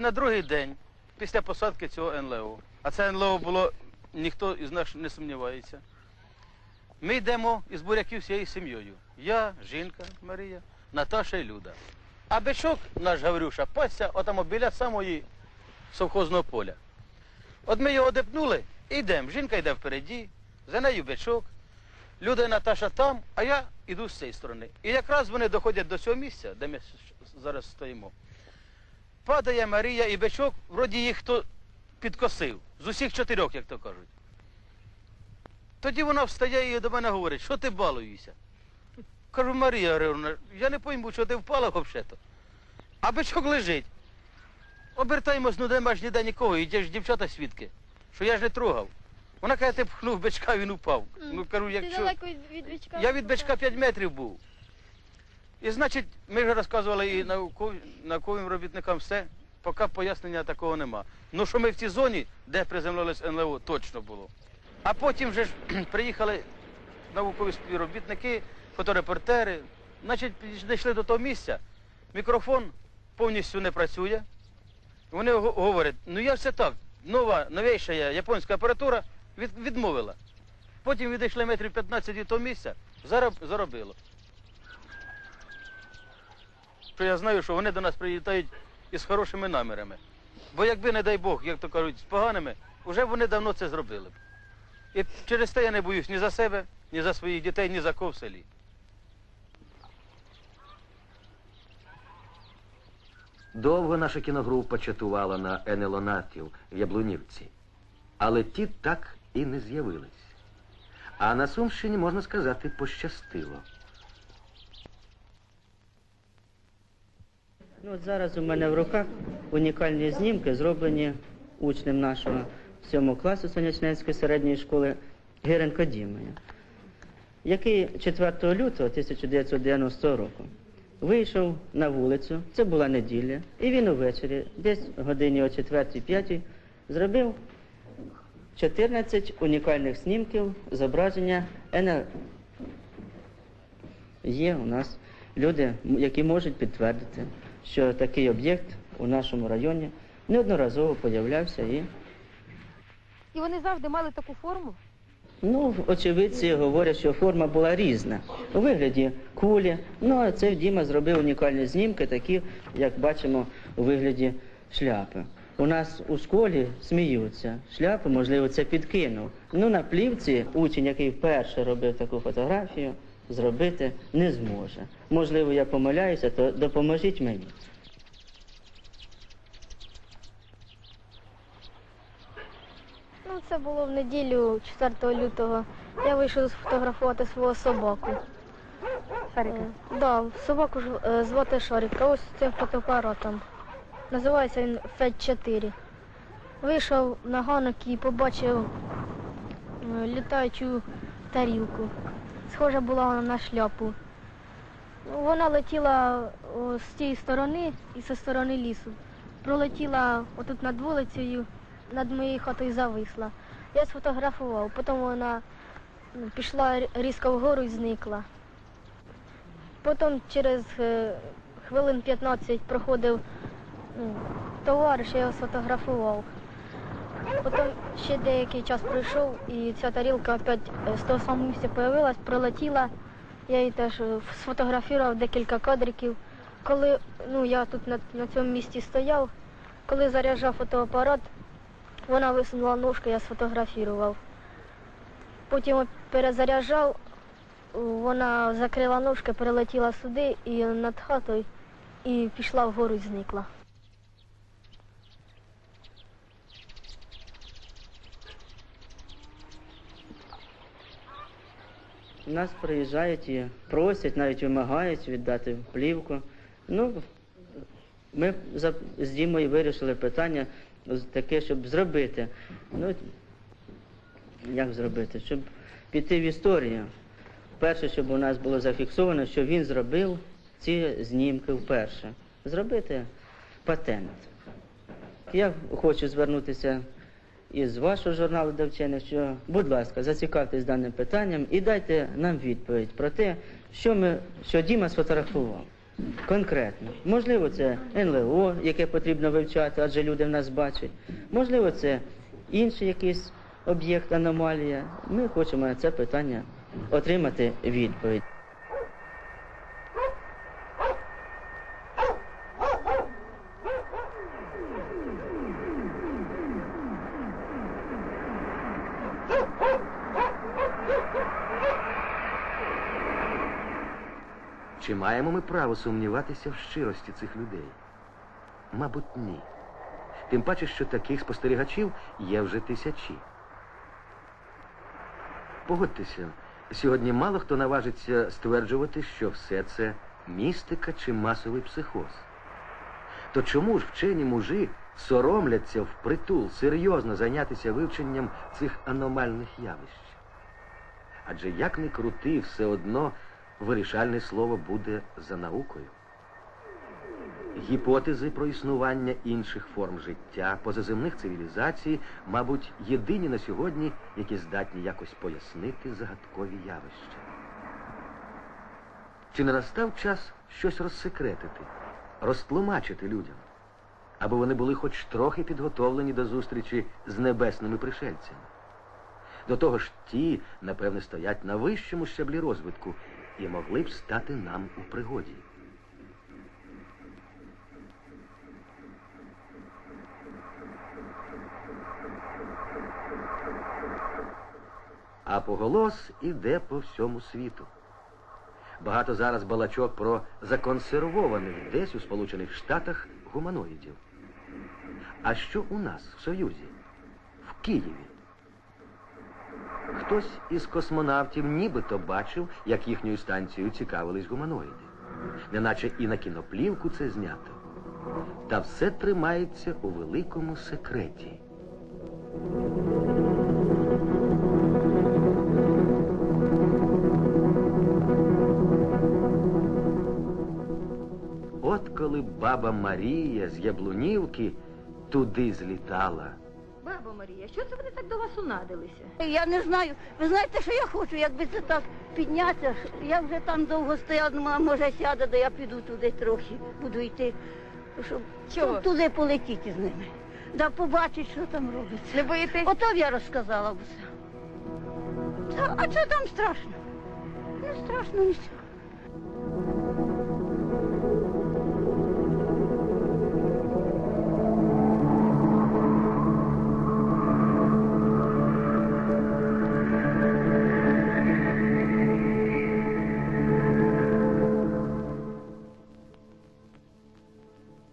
на другий день, після посадки цього НЛО, а це НЛО було, ніхто із нас не сумнівається. Ми йдемо із буряків всією сім'єю. Я, жінка Марія, Наташа і Люда. А бичок наш Гаврюша пасся отамо біля самої совхозного поля. От ми його депнули і йдемо. Жінка йде впереді, за нею бичок. Люда і Наташа там, а я йду з цієї сторони. І якраз вони доходять до цього місця, де ми зараз стоїмо. Падає Марія і бичок, вроді їх хто підкосив. З усіх чотирьох, як то кажуть. Тоді вона встає і до мене говорить, що ти балуєшся? Кажу, Марія Григорівна, я не пойму, що ти впала взагалі-то. А бичок лежить. Обертаємось, ну нема ж ніде нікого, і ж дівчата свідки, що я ж не трогав. Вона каже, ти пхнув бичка, він упав. Ну кажу, Ти далеко від бичка? Я від бичка 5 метрів був. І значить, ми вже розказували і науков... науковим робітникам все, поки пояснення такого нема. Ну що ми в цій зоні, де приземлилось НЛО, точно було. А потім вже ж приїхали наукові співробітники, фоторепортери. Значить, підійшли до того місця, мікрофон повністю не працює. Вони говорять, ну як це так? Нова, новейша японська апаратура від, відмовила. Потім відійшли метрів 15 від того місця, зароб, заробило. Що я знаю, що вони до нас приїжджають із хорошими намірами. Бо якби, не дай Бог, як то кажуть, з поганими, вже вони давно це зробили б. І через те я не боюсь ні за себе, ні за своїх дітей, ні за кого в селі. Довго наша кіногрупа чатувала на енелонатів в Яблунівці, але ті так і не з'явились. А на Сумщині, можна сказати, пощастило. Ну, от зараз у мене в руках унікальні знімки, зроблені учнем нашого 7 класу Сонячненської середньої школи Гиренко Дімою, який 4 лютого 1990 року вийшов на вулицю, це була неділя, і він увечері, десь годині о 4-5, зробив 14 унікальних снімків зображення НЛ. Є у нас люди, які можуть підтвердити, що такий об'єкт у нашому районі неодноразово появлявся і І вони завжди мали таку форму? Ну, очевидці говорять, що форма була різна. У вигляді кулі. Ну, а це Діма зробив унікальні знімки, такі, як бачимо, у вигляді шляпи. У нас у школі сміються. Шляпу, можливо, це підкинув. Ну, на плівці учень, який вперше робив таку фотографію, зробити не зможе. Можливо, я помиляюся, то допоможіть мені. Ну, це було в неділю, 4 лютого. Я вийшов сфотографувати свого собаку. Шарика? Да, собаку ж, е, звати Шарика. Ось цим фотоапаратом. Називається він Фед 4. Вийшов на ганок і побачив е, літаючу тарілку. Схожа була на шляпу. Вона летіла з тієї сторони і зі сторони лісу. Пролетіла отут над вулицею, над моєю хатою зависла. Я сфотографував, потім вона ну, пішла рі- різко вгору і зникла. Потім через е, хвилин 15 проходив ну, товариш, я його сфотографував. Потім ще деякий час пройшов і ця тарілка опять е, з того самого місця з'явилась, пролетіла. Я її теж е, сфотографував декілька кадриків. Коли ну, я тут на, на цьому місці стояв, коли заряджав фотоапарат, вона висунула ножку, я сфотографував. Потім перезаряджав, вона закрила ножки, перелетіла сюди і над хатою і пішла вгору і зникла. Нас приїжджають і просять, навіть вимагають віддати плівку. Ну, ми з Дімою вирішили питання таке, щоб зробити. Ну, як зробити? Щоб піти в історію. Перше, щоб у нас було зафіксовано, що він зробив ці знімки вперше. Зробити патент. Я хочу звернутися із вашого журналу до вчених, що, будь ласка, зацікавтесь даним питанням і дайте нам відповідь про те, що, ми, що Діма сфотографував. конкретно. Можливо, це НЛО, яке потрібно вивчати, адже люди в нас бачать. Можливо, це інший якийсь об'єкт, аномалія. Ми хочемо на це питання отримати відповідь. Чи маємо ми право сумніватися в щирості цих людей? Мабуть, ні. Тим паче, що таких спостерігачів є вже тисячі. Погодьтеся, сьогодні мало хто наважиться стверджувати, що все це містика чи масовий психоз. То чому ж вчені мужі соромляться впритул серйозно зайнятися вивченням цих аномальних явищ? Адже як не крути, все одно вирішальне слово буде за наукою. Гіпотези про існування інших форм життя, позаземних цивілізацій, мабуть, єдині на сьогодні, які здатні якось пояснити загадкові явища. Чи не настав час щось розсекретити, розтлумачити людям, аби вони були хоч трохи підготовлені до зустрічі з небесними пришельцями? До того ж, ті, напевне, стоять на вищому щаблі розвитку і могли б стати нам у пригоді. А поголос іде по всьому світу. Багато зараз балачок про законсервованих десь у Сполучених Штатах гуманоїдів. А що у нас в Союзі? В Києві? Хтось із космонавтів нібито бачив, як їхньою станцією цікавились гуманоїди. Неначе і на кіноплівку це знято. Та все тримається у великому секреті. От коли баба Марія з Яблунівки туди злітала. Бабо Марія, що це вони так до вас унадилися? Я не знаю. Ви знаєте, що я хочу, якби це так піднятися. Я вже там довго стояла, думала, може сяду, то я піду туди трохи, буду йти, щоб, Чого? щоб туди полетіти з ними. Да побачить, що там робиться. Не боїтесь? Ото я розказала б все. А що там страшно? Не страшно нічого.